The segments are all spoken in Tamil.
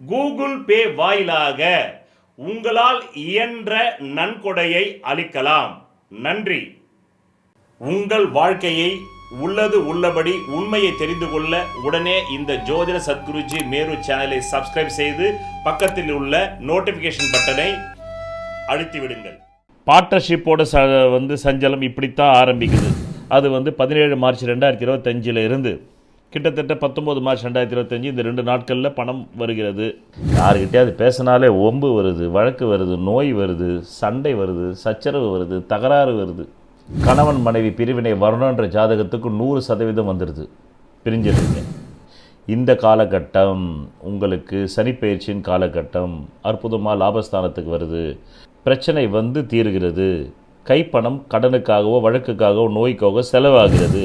கூகுள் பே வாயிலாக உங்களால் இயன்ற நன்கொடையை அளிக்கலாம். நன்றி. உங்கள் வாழ்க்கையை உள்ளது உள்ளபடி உண்மையை தெரிந்து கொள்ள உடனே இந்த ஜோதிட சத்குருஜி மேரு சேனலை சப்ஸ்கிரைப் செய்து பக்கத்தில் உள்ள நோட்டிபிகேஷன் பட்டனை அழுத்தி விடுங்கள் பார்ட்னர்ஷிப்போட ச வந்து சஞ்சலம் இப்படித்தான் ஆரம்பிக்குது. அது வந்து பதினேழு மார்ச் ரெண்டாயிரத்தி இருபத்தஞ்சில் இருந்து கிட்டத்தட்ட பத்தொம்போது மார்ச் ரெண்டாயிரத்தி இருபத்தஞ்சி இந்த ரெண்டு நாட்களில் பணம் வருகிறது. யாருக்கிட்டே பேசினாலே ஒம்பு வருது வழக்கு வருது நோய் வருது சண்டை வருது சச்சரவு வருது தகராறு வருது. கணவன் மனைவி பிரிவினை வரணுன்ற ஜாதகத்துக்கு நூறு சதவீதம் வந்துடுது பிரிஞ்சிருங்க இந்த காலகட்டம் உங்களுக்கு சனிப்பெயர்ச்சியின் காலகட்டம் அற்புதமாக லாபஸ்தானத்துக்கு வருது. பிரச்சனை வந்து தீர்கிறது. கைப்பணம் கடனுக்காகவோ வழக்குக்காகவோ நோய்க்காகவோ செலவாகிறது.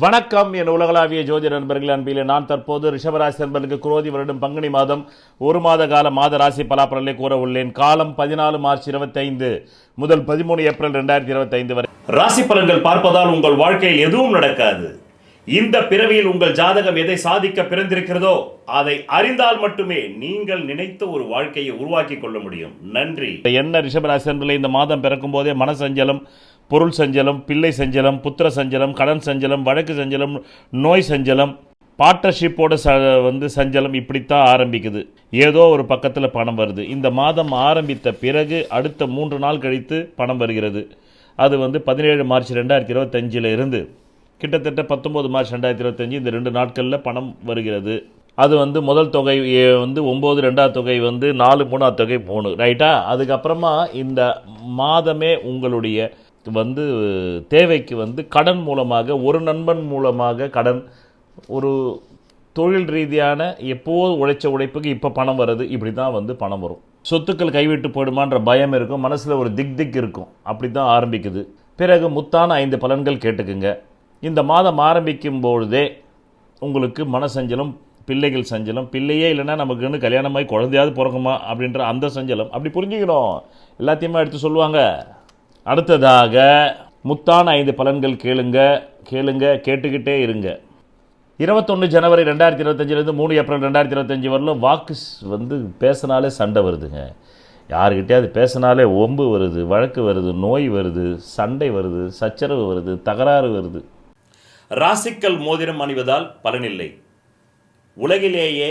வணக்கம். என் உலகளாவிய ஜோதி நண்பர்கள் அன்பிலே நான் தற்போது ரிஷபராசி நண்பர்களுக்கு குரோதி வருடம் பங்குனி மாதம் ஒரு மாத கால மாத ராசி பலாப்பலனை கூற உள்ளேன். காலம் பதினாலு மார்ச் இருபத்தைந்து முதல் பதிமூணு ஏப்ரல் ரெண்டாயிரத்தி இருபத்தைந்து வரை. ராசி பலன்கள் பார்ப்பதால் உங்கள் வாழ்க்கையில் எதுவும் நடக்காது. இந்த பிறவியில் உங்கள் ஜாதகம் எதை சாதிக்க பிறந்திருக்கிறதோ அதை அறிந்தால் மட்டுமே நீங்கள் நினைத்த ஒரு வாழ்க்கையை உருவாக்கி கொள்ள முடியும். நன்றி. என்ன ரிஷபராசி நண்பர்களே இந்த மாதம் பிறக்கும் போதே மனசஞ்சலம் பொருள் சஞ்சலம் பிள்ளை சஞ்சலம் புத்திர சஞ்சலம் கடன் சஞ்சலம் வழக்கு சஞ்சலம் நோய் சஞ்சலம் பார்ட்னர்ஷிப்போட ச வந்து சஞ்சலம் இப்படித்தான் ஆரம்பிக்குது. ஏதோ ஒரு பக்கத்தில் பணம் வருது. இந்த மாதம் ஆரம்பித்த பிறகு அடுத்த மூன்று நாள் கழித்து பணம் வருகிறது. அது வந்து பதினேழு மார்ச் ரெண்டாயிரத்தி இருபத்தஞ்சில் இருந்து கிட்டத்தட்ட பத்தொம்போது மார்ச் ரெண்டாயிரத்தி இருபத்தஞ்சி இந்த ரெண்டு நாட்களில் பணம் வருகிறது. அது வந்து முதல் தொகை வந்து ஒம்பது ரெண்டாவது தொகை வந்து நாலு மூணாவது தொகை மூணு. ரைட்டா? அதுக்கப்புறமா இந்த மாதமே உங்களுடைய வந்து தேவைக்கு வந்து கடன் மூலமாக ஒரு நண்பன் மூலமாக கடன் ஒரு தொழில் ரீதியான எப்போது உழைச்ச உழைப்புக்கு இப்போ பணம் வருது இப்படி தான் வந்து பணம் வரும். சொத்துக்கள் கைவிட்டு போயிடுமான்ற பயம் இருக்கும் மனசில் ஒரு திக் திக் இருக்கும். அப்படி தான் ஆரம்பிக்குது. பிறகு முத்தான ஐந்து பலன்கள் கேட்டுக்குங்க. இந்த மாதம் ஆரம்பிக்கும் பொழுதே உங்களுக்கு மனசஞ்சலம் பிள்ளைகள் சஞ்சலம் பிள்ளையே இல்லைன்னா நமக்குன்னு கல்யாணமாகி குழந்தையாவது பிறக்குமா அப்படின்ற அந்த சஞ்சலம். அப்படி புரிஞ்சுக்கணும். எல்லாத்தையுமே எடுத்து சொல்லுவாங்க. அடுத்ததாக முத்தான ஐந்து பலன்கள் கேளுங்க கேளுங்க கேட்டுக்கிட்டே இருங்க. இருபத்தொன்று ஜனவரி ரெண்டாயிரத்தி இருபத்தஞ்சிலேருந்து மூணு ஏப்ரல் ரெண்டாயிரத்தி இருபத்தஞ்சி வரலும் வாக்கு வந்து பேசினாலே சண்டை வருதுங்க. யாருக்கிட்டேயாவது பேசினாலே ஒம்பு வருது வழக்கு வருது நோய் வருது சண்டை வருது சச்சரவு வருது தகராறு வருது. ராசிக்கல் மோதிரம் அணிவதால் பலனில்லை. உலகிலேயே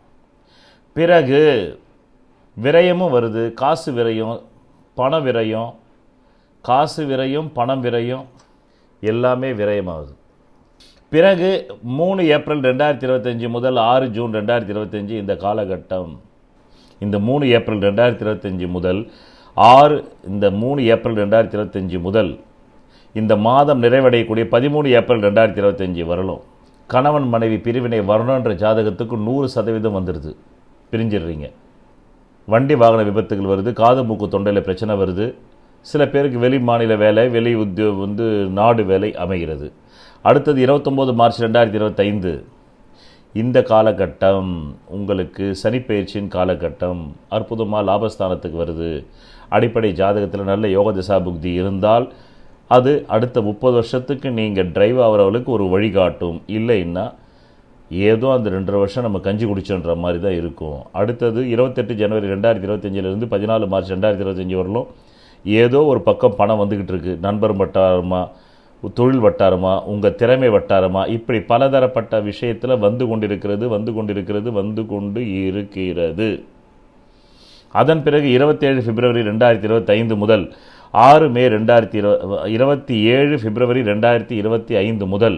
பிறகு விரயமும் வருது. காசு விரயம் பண விரயம் காசு விரயம் பணம் விரயம் எல்லாமே விரயமாகுது. பிறகு மூணு ஏப்ரல் ரெண்டாயிரத்தி இருபத்தஞ்சி முதல் ஆறு ஜூன் ரெண்டாயிரத்தி இருபத்தஞ்சி இந்த காலகட்டம். இந்த மூணு ஏப்ரல் ரெண்டாயிரத்தி இருபத்தஞ்சி முதல் ஆறு இந்த மூணு ஏப்ரல் ரெண்டாயிரத்தி இருபத்தஞ்சி முதல் இந்த மாதம் நிறைவடையக்கூடிய பதிமூணு ஏப்ரல் ரெண்டாயிரத்தி இருபத்தஞ்சி வரலும் கணவன் மனைவி பிரிவினை வரணுன்ற ஜாதகத்துக்கு நூறு சதவீதம் வந்துடுது பிரிஞ்சிடுறீங்க. வண்டி வாகன விபத்துகள் வருது காது மூக்கு தொண்டையில் பிரச்சனை வருது. சில பேருக்கு வெளி மாநில வேலை வெளி உத்தியோகம் வந்து நாடு வேலை அமைகிறது. அடுத்தது இருபத்தொம்போது மார்ச் ரெண்டாயிரத்தி இருபத்தைந்து. இந்த காலகட்டம் உங்களுக்கு சனிப்பெயர்ச்சியின் காலகட்டம் அற்புதமாக லாபஸ்தானத்துக்கு வருது. அடிப்படை ஜாதகத்தில் நல்ல யோக திசா புக்தி இருந்தால் அது அடுத்த முப்பது வருஷத்துக்கு நீங்கள் டிரைவ் ஆகிறவர்களுக்கு ஒரு வழிகாட்டும். இல்லைன்னா ஏதோ அந்த ரெண்டரை வருஷம் நம்ம கஞ்சி குடிச்சோன்ற மாதிரி தான் இருக்கும். அடுத்தது இருபத்தெட்டு ஜனவரி ரெண்டாயிரத்தி இருபத்தஞ்சிலேருந்து பதினாலு மார்ச் ரெண்டாயிரத்தி இருபத்தஞ்சி வரலும் ஏதோ ஒரு பக்கம் பணம் வந்துக்கிட்டு இருக்குது நண்பர் வட்டாரமா தொழில் வட்டாரமா உங்கள் திறமை வட்டாரமா இப்படி பலதரப்பட்ட விஷயத்தில் வந்து கொண்டிருக்கிறது வந்து கொண்டிருக்கிறது வந்து கொண்டு இருக்கிறது. அதன் பிறகு இருபத்தேழு பிப்ரவரி ரெண்டாயிரத்தி இருபத்தைந்து முதல் ஆறு மே ரெண்டாயிரத்தி இருபத்தி ஏழு பிப்ரவரி ரெண்டாயிரத்தி இருபத்தி ஐந்து முதல்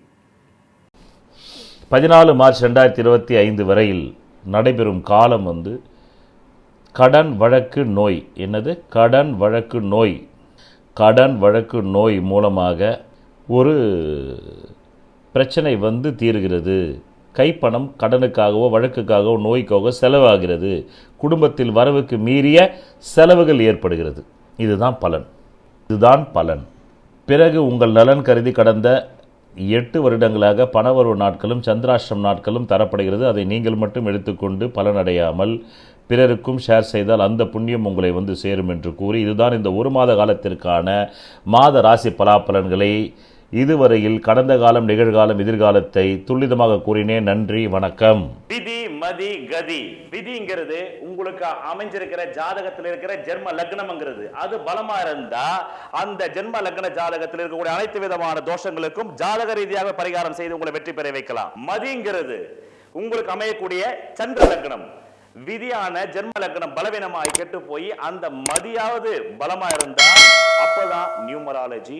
பதினாலு மார்ச் ரெண்டாயிரத்தி இருபத்தி ஐந்து வரையில் நடைபெறும் காலம் வந்து கடன் வழக்கு நோய். என்னது? கடன் வழக்கு நோய். கடன் வழக்கு நோய் மூலமாக ஒரு பிரச்சனை வந்து தீர்கிறது. கைப்பணம் கடனுக்காகவோ வழக்குக்காகவோ நோய்க்காகவோ செலவாகிறது. குடும்பத்தில் வரவுக்கு மீறிய செலவுகள் ஏற்படுகிறது. இதுதான் பலன். இதுதான் பலன். பிறகு உங்கள் நலன் கருதி கடந்த எட்டு வருடங்களாக பணவரவு நாட்களும் சந்திராஷ்டிரம் நாட்களும் தரப்படுகிறது. அதை நீங்கள் மட்டும் எடுத்துக்கொண்டு பலனடையாமல் பிறருக்கும் ஷேர் செய்தால் அந்த புண்ணியம் உங்களை வந்து சேரும் என்று கூறி இதுதான் இந்த ஒரு மாத காலத்திற்கான மாத ராசி பலாபலன்களை இதுவரையில் கடந்த காலம் நிகழ்காலம் எதிர்காலத்தை துல்லிதமாக கூறினேன். நன்றி வணக்கம். விதி மதி கதி. விதிங்கிறது உங்களுக்கு அமைஞ்சிருக்கிற ஜாதகத்தில் இருக்கிற ஜென்ம லக்னம்ங்கிறது. அது பலமா இருந்தா அந்த ஜென்ம லக்ன ஜாதகத்தில் இருக்கக்கூடிய அனைத்து விதமான தோஷங்களுக்கும் ஜாதக ரீதியாக பரிகாரம் செய்து உங்களை வெற்றி பெற வைக்கலாம். மதிங்கிறது உங்களுக்கு அமையக்கூடிய சந்திர லக்னம். விதியான ஜென்ம லக்னம் பலவீனமாய் கெட்டு போய் அந்த மதியாவது பலமா இருந்தா அப்பதான் நியூமராலஜி